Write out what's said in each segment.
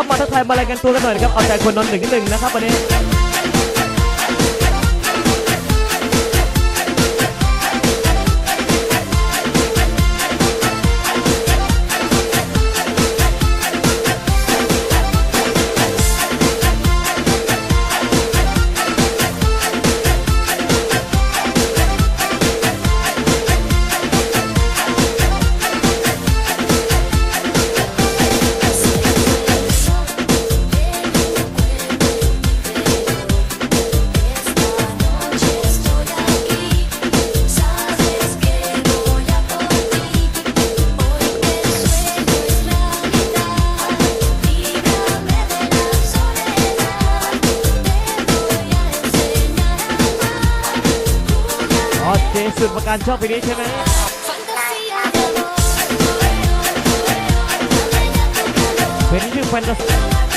เข้ามาทักทายมารายงานตัวกันหน่อยนะครับเอาใจคนนอนหนึ่งหนึ่งนะครับวันนี้ จุดประการชอบเพลงนี้ใช่ไหมเพลงนี้ชื่อแฟนตาซี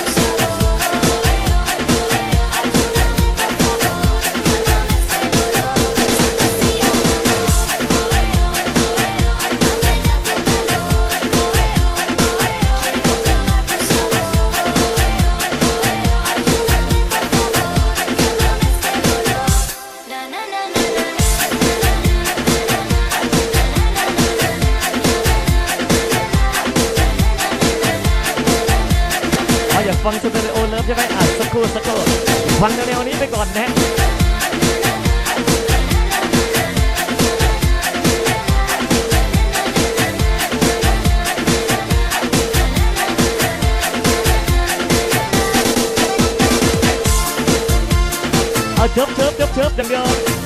ฟังสเตอริโอเลิฟใช่ไหมอะสักครู่สักครู่ฟังแนวๆนี้ไปก่อนนะเอาเชิบเชิบเชิบเชิบอย่างเดียว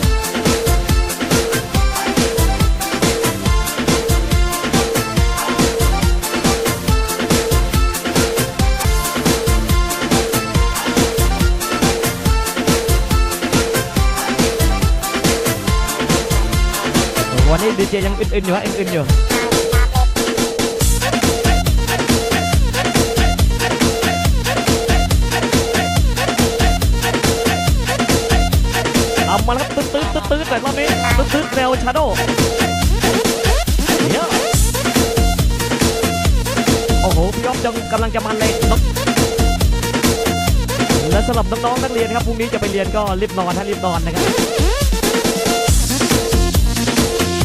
นนี้ดีเจยังอึนๆอยู่ฮะอึนๆอยู่เอามาแล้วครับตื้อตื้อตื้อตื้อแต่รอบนี้ตื้อตื้อแนวชาโดเดี๋ยวโอ้โหพี่ยอมยังกำลังจะมันเลยนกและสำหรับน้องๆนักเรียนครับพรุ่งนี้จะไปเรียนก็รีบนอนถ้ารีบนอนนะครับ